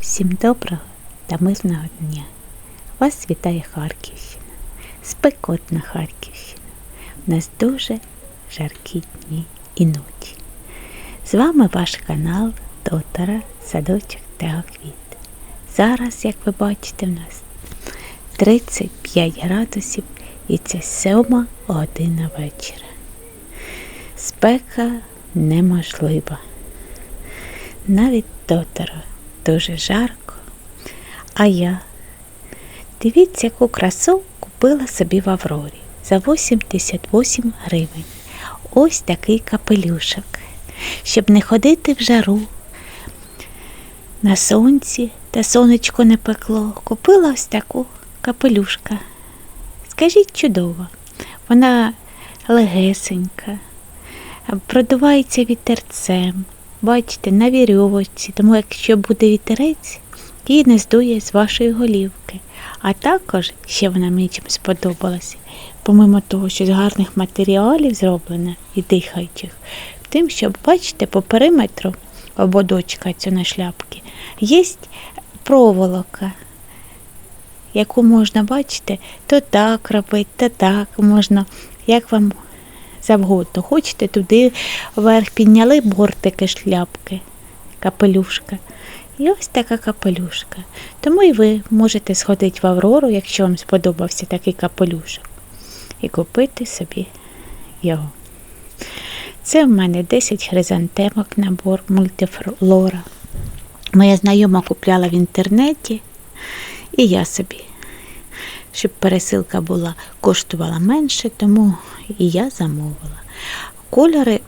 Всім доброго та мирного дня. Вас вітає Харківщина. Спекотна Харківщина. У нас дуже жаркі дні і ночі. З вами ваш канал Тотара, Садочок та Квіт. Зараз, як ви бачите, у нас 35 градусів і це сьома година вечора. Спека неможлива. Навіть Тотара дуже жарко. А я дивіться, яку красу купила собі в Аврорі за 88 гривень. Ось такий капелюшок. Щоб не ходити в жару. На сонці та сонечко не пекло. Купила ось таку капелюшка. Скажіть чудово, вона легесенька, продувається вітерцем. Бачите, на вірьовочці, тому якщо буде вітерець, її не здує з вашої голівки. А також ще вона мені чим сподобалася, помимо того, що з гарних матеріалів зроблена і дихаючих, тим, що, бачите, по периметру ободочка цю на шляпки є проволока, яку можна, бачите, то так робити, то так. Можна, як вам завгодно. Хочете туди вверх підняли бортики шляпки, капелюшка. І ось така капелюшка. Тому і ви можете сходити в Аврору, якщо вам сподобався такий капелюшок, і купити собі його. Це в мене 10 хризантемок набор мультифлора. Моя знайома купляла в інтернеті, і я собі щоб пересилка була коштувала менше, тому і я замовила. Кольори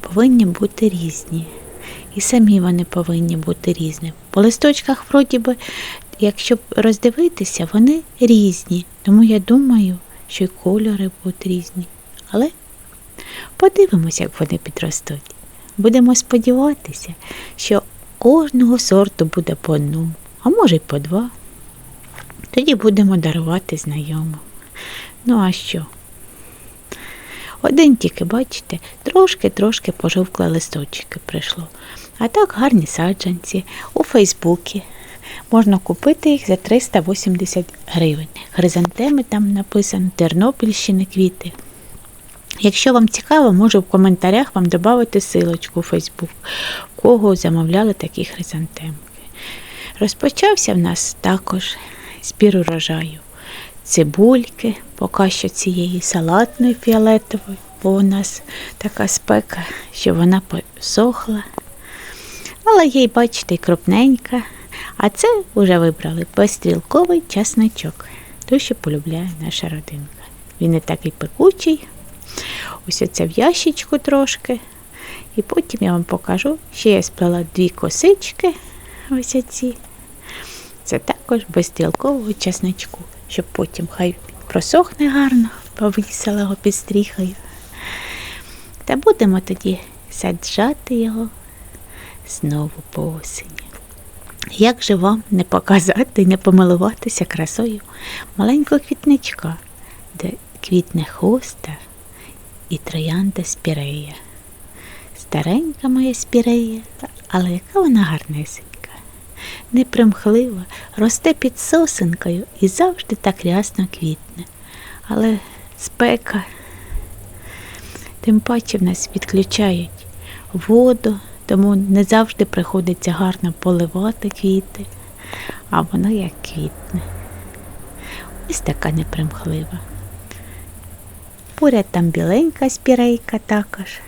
повинні бути різні. І самі вони повинні бути різні. По листочках, вроді би, якщо роздивитися, вони різні. Тому я думаю, що і кольори будуть різні. Але подивимося, як вони підростуть. Будемо сподіватися, що кожного сорту буде по одному, а може й по два. Тоді будемо дарувати знайомим. Ну, а що? Один тільки, бачите, трошки-трошки пожовкли листочки прийшло. А так гарні саджанці у Фейсбуці. Можна купити їх за 380 гривень. Хризантеми там написано Тернопільщини квіти. Якщо вам цікаво, можу в коментарях вам додати силочку у Фейсбук, кого замовляли такі хризантемки. Розпочався в нас також збір урожаю. Цибульки, поки що цієї салатної фіолетової, бо у нас така спека, що вона посохла. Але є, бачите, крупненька. А це вже вибрали безстрілковий часничок, той, що полюбляє наша родинка. Він не такий пекучий. Ось оце в ящичку трошки. І потім я вам покажу, ще я сплела дві косички. Ось оці. Це також без стрілкового чесночку, щоб потім хай просохне гарно, повісила його під стріхою. Та будемо тоді саджати його знову по осені. Як же вам не показати не помилуватися красою маленького квітничка, де квітне хоста і троянда спірея. Старенька моя спірея, але яка вона гарнесенька непримхлива, росте під сосенкою і завжди так рясно квітне. Але спека, тим паче в нас відключають воду, тому не завжди приходиться гарно поливати квіти, а воно як квітне. Ось така непримхлива. Поряд там біленька спірейка також,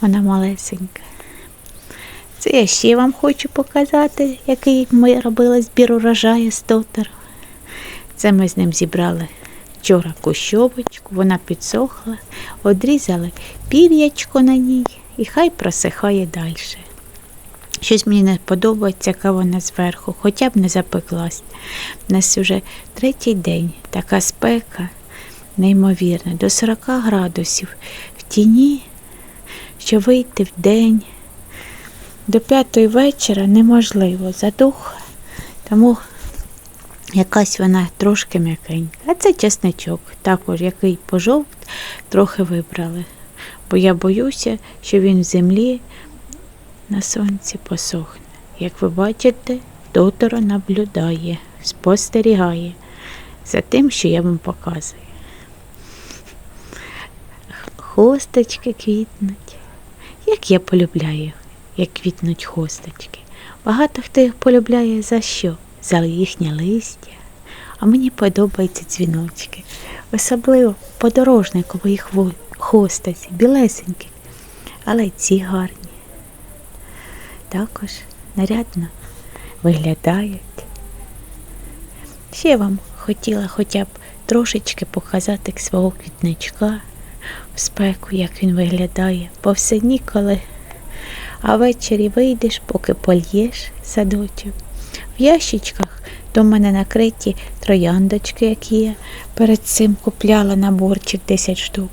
вона малесенька. Це я ще вам хочу показати, який ми робили збір урожаю з Тотару. Це ми з ним зібрали вчора кущовочку, вона підсохла, одрізали пір'ячко на ній і хай просихає далі. Щось мені не подобається, яка вона зверху, хоча б не запеклась. У нас вже третій день, така спека, неймовірна, до 40 градусів в тіні, що вийти в день. До п'ятої вечора неможливо задух, тому якась вона трошки м'якенька. А це чесничок, також який пожовт, трохи вибрали. Бо я боюся, що він в землі на сонці посохне. Як ви бачите, Тоторо наблюдає, спостерігає за тим, що я вам показую. Хосточки квітнуть. Як я полюбляю, як квітнуть хосточки. Багато хто їх полюбляє за що? За їхнє листя. А мені подобаються дзвіночки. Особливо подорожникової хостаці, білесенькі. Але ці гарні. Також нарядно виглядають. Ще вам хотіла хоча б трошечки показати свого квітничка в спеку, як він виглядає, бо все ніколи. А ввечері вийдеш, поки польєш садочок. В ящичках до мене накриті трояндочки, які я перед цим купляла наборчик 10 штук.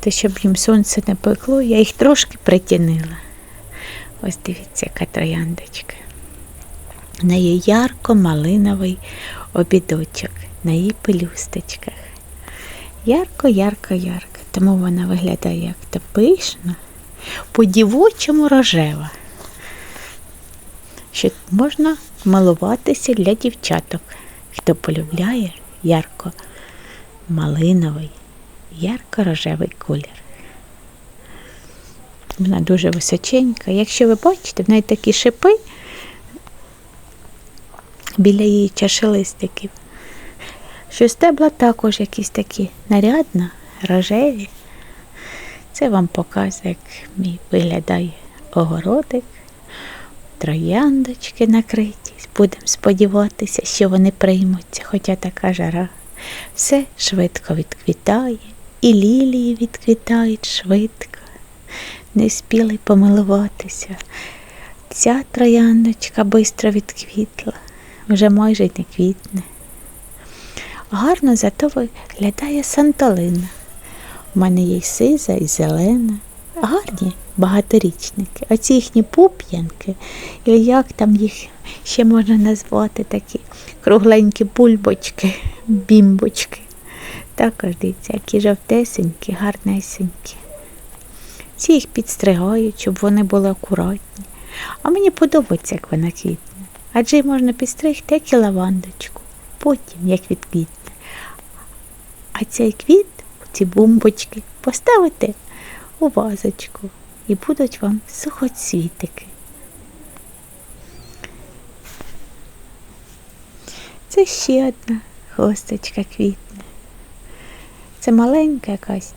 Та щоб їм сонце не пекло, я їх трошки притінила. Ось дивіться, яка трояндочка. В неї ярко-малиновий обідочок на її пелюсточках. Ярко, ярко, ярко. Тому вона виглядає як то пишно, по-дівочому рожева. Що можна малуватися для дівчаток, хто полюбляє ярко-малиновий, ярко-рожевий колір. Вона дуже височенька. Якщо ви бачите, в неї такі шипи біля її чашелистиків. Що стебла також якісь такі нарядно, рожеві. Це вам показує, як мій виглядає огородик, трояндочки накриті. Будемо сподіватися, що вони приймуться, хоча така жара. Все швидко відквітає, і лілії відквітають швидко. Не спіли помилуватися. Ця трояндочка швидко відквітла, вже майже не квітне. Гарно зато виглядає санталина. У мене є й сиза і зелена. Гарні багаторічники. Оці їхні пуп'янки, і як там їх ще можна назвати такі кругленькі бульбочки, бімбочки. Також дивіться, які жовтесенькі, гарнесенькі. Ці їх підстригають, щоб вони були акуратні. А мені подобається, як вона квітне. Адже можна підстригти, як і лавандочку, потім як відквітне. А цей квіт, ці бомбочки, поставите у вазочку і будуть вам сухоцвітики. Це ще одна хосточка квітне. Це маленька якась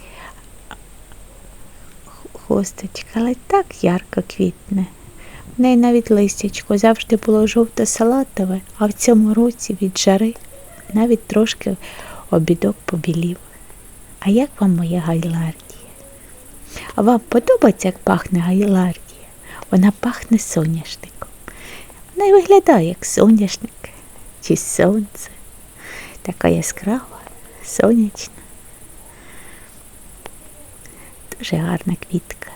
хосточка, але так ярко квітне. В неї навіть листячко завжди було жовто-салатове, а в цьому році від жари навіть трошки обідок побілів. А як вам моя гайлардія? А вам подобається, як пахне гайлардія? Вона пахне соняшником. Вона й виглядає як соняшник чи сонце. Така яскрава, сонячна. Дуже гарна квітка.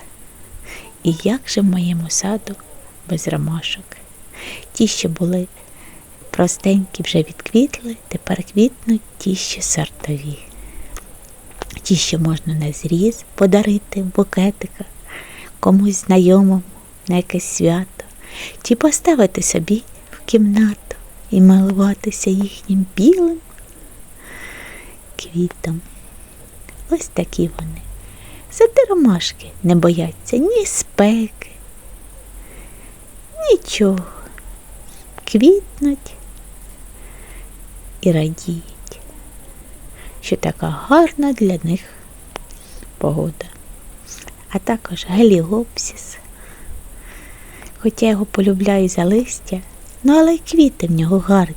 І як же в моєму саду без ромашок? Ті, що були простенькі, вже відквітли, тепер квітнуть ті, що сортові. Ті, що можна на зріз подарити в букетиках, комусь знайомому на якесь свято, чи поставити собі в кімнату і милуватися їхнім білим квітом. Ось такі вони. Зате ромашки не бояться ні спеки, нічого. Квітнуть і радіють, що така гарна для них погода. А також геліопсіс. Хоча я його полюбляю за листя, ну але й квіти в нього гарні.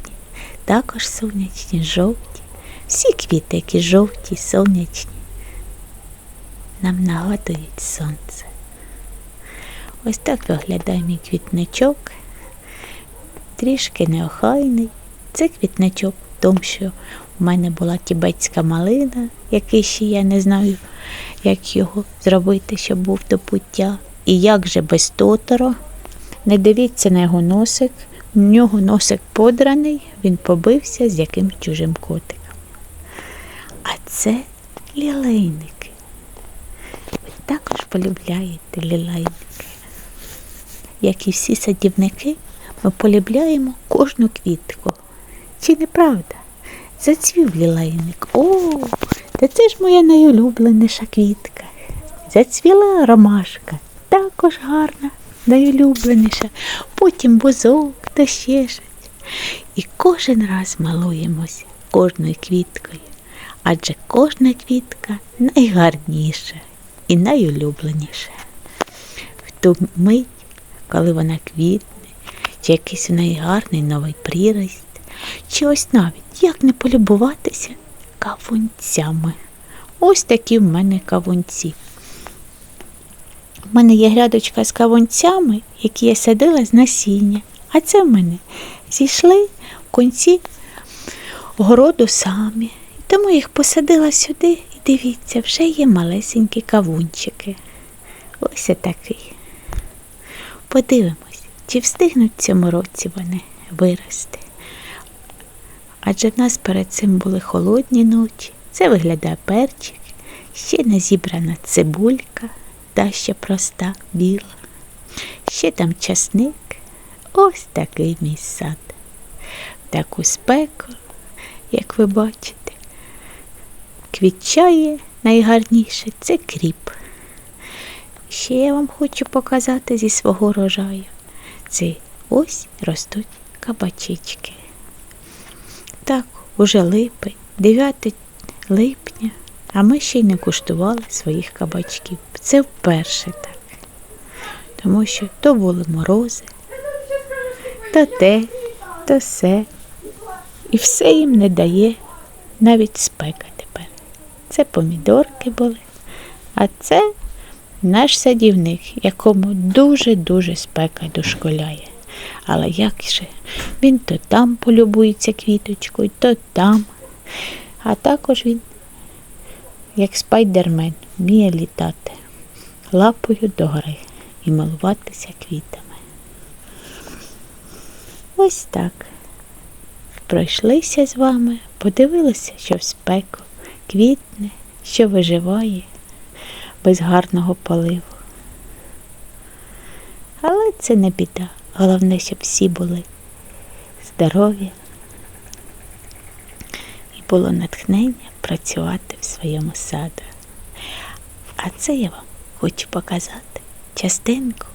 Також сонячні, жовті. Всі квіти, які жовті, сонячні, нам нагадують сонце. Ось так виглядає мій квітничок. Трішки неохайний. Це квітничок тому, що в мене була тібетська малина, який ще я не знаю, як його зробити, щоб був до пуття. І як же без тоторо. Не дивіться на його носик. У нього носик подраний, він побився з якимсь чужим котиком. А це лілейники. Ви також полюбляєте лілейники. Як і всі садівники, ми полюбляємо кожну квітку. Чи не правда? Зацвів лілейник. О, та це ж моя найулюбленіша квітка. Зацвіла ромашка, також гарна, найулюбленіша. Потім бузок та ще щось. І кожен раз малуємося кожною квіткою, адже кожна квітка найгарніша і найулюбленіша. В ту мить, коли вона квітне, чи якийсь у неї гарний новий приріст, чи ось навіть як не полюбуватися кавунцями. Ось такі в мене кавунці. У мене є грядочка з кавунцями, які я садила з насіння. А це в мене зійшли в кінці городу самі. Тому їх посадила сюди і дивіться, вже є малесенькі кавунчики. Ось такий. Подивимось, чи встигнуть в цьому році вони вирости. Адже в нас перед цим були холодні ночі. Це виглядає перчик, ще не зібрана цибулька, та ще проста біла. Ще там часник. Ось такий мій сад. Таку спеку, як ви бачите, квітчає найгарніше це кріп. Ще я вам хочу показати зі свого рожаю. Це ось ростуть кабачечки. Так, уже липень, 9 липня, а ми ще й не куштували своїх кабачків. Це вперше так. Тому що то були морози, то те, то все. І все їм не дає навіть спека тепер. Це помідорки були, а це наш садівник, якому дуже-дуже спека дошколяє. Але як же він то там полюбується квіточкою, то там. А також він, як спайдермен, вміє літати лапою догори і милуватися квітами. Ось так. Пройшлися з вами, подивилися, що в спеку квітне, що виживає без гарного поливу. Але це не біда. Головне, щоб всі були здорові і було натхнення працювати в своєму саду. А це я вам хочу показати частинку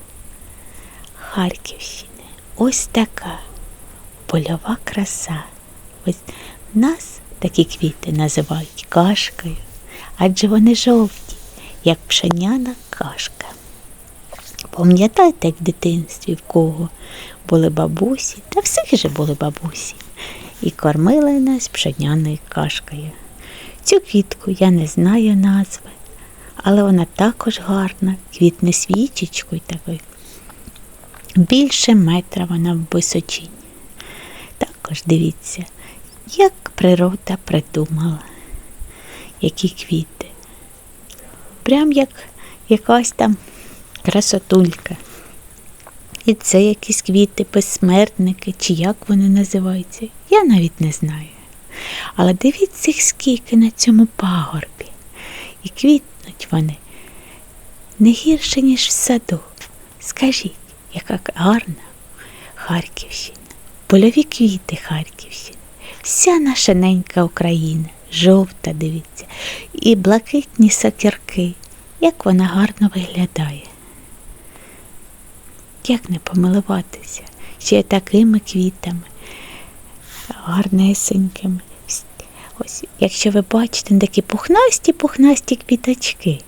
Харківщини. Ось така польова краса. Ось нас такі квіти називають кашкою, адже вони жовті, як пшеняна кашка. Пам'ятаєте, як в дитинстві в кого були бабусі, та всіх же були бабусі, і кормили нас пшеняною кашкою. Цю квітку я не знаю назви, але вона також гарна, квітне свічечкою такою. Більше метра вона в височині. Також дивіться, як природа придумала, які квіти. Прям як якась там красотулька. І це якісь квіти, безсмертники, чи як вони називаються, я навіть не знаю. Але дивіться, скільки на цьому пагорбі. І квітнуть вони не гірше, ніж в саду. Скажіть, яка гарна Харківщина, польові квіти Харківщини, вся наша ненька Україна, жовта, дивіться, і блакитні сокірки, як вона гарно виглядає. Як не помилуватися ще такими квітами, гарнесенькими. Ось, якщо ви бачите такі пухнасті-пухнасті квіточки,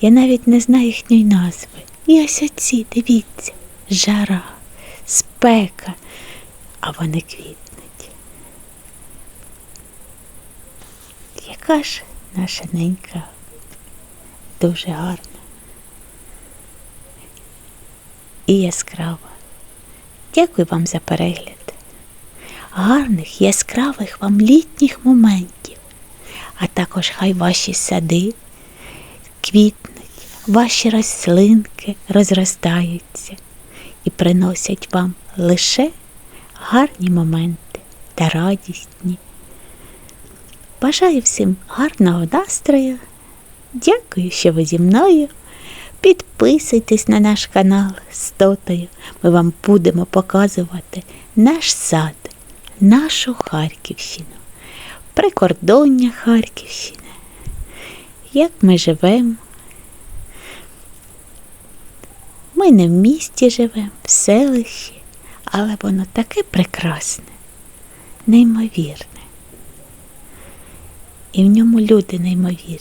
я навіть не знаю їхньої назви. І ось оці, дивіться, жара, спека, а вони квітнуть. Яка ж наша ненька дуже гарна і яскрава. Дякую вам за перегляд. Гарних, яскравих вам літніх моментів, а також хай ваші сади квітнуть, ваші рослинки розростаються і приносять вам лише гарні моменти та радісні. Бажаю всім гарного настрою. Дякую, що ви зі мною. Підписуйтесь на наш канал з Тотою. Ми вам будемо показувати наш сад. нашу Харківщину, прикордоння Харківщини, як ми живемо. Ми не в місті живемо, в селищі, але воно таке прекрасне, неймовірне. І в ньому люди неймовірні.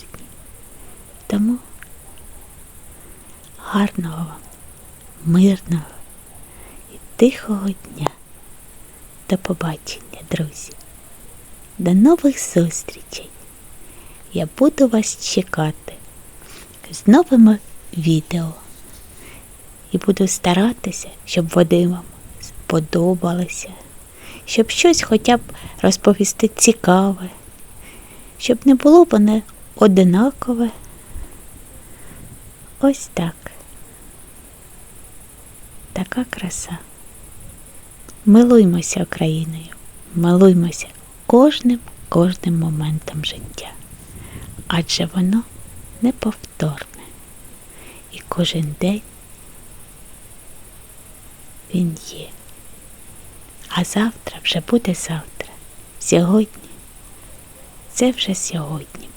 Тому гарного вам, мирного і тихого дня. До побачення, друзі. До нових зустрічей. Я буду вас чекати з новими відео. І буду старатися, щоб вони вам сподобалися, щоб щось хоча б розповісти цікаве, щоб не було воно одинакове. Ось так. Така краса. Милуймося Україною, милуймося кожним кожним моментом життя. Адже воно неповторне. І кожен день він є. А завтра вже буде завтра. Сьогодні це вже сьогодні.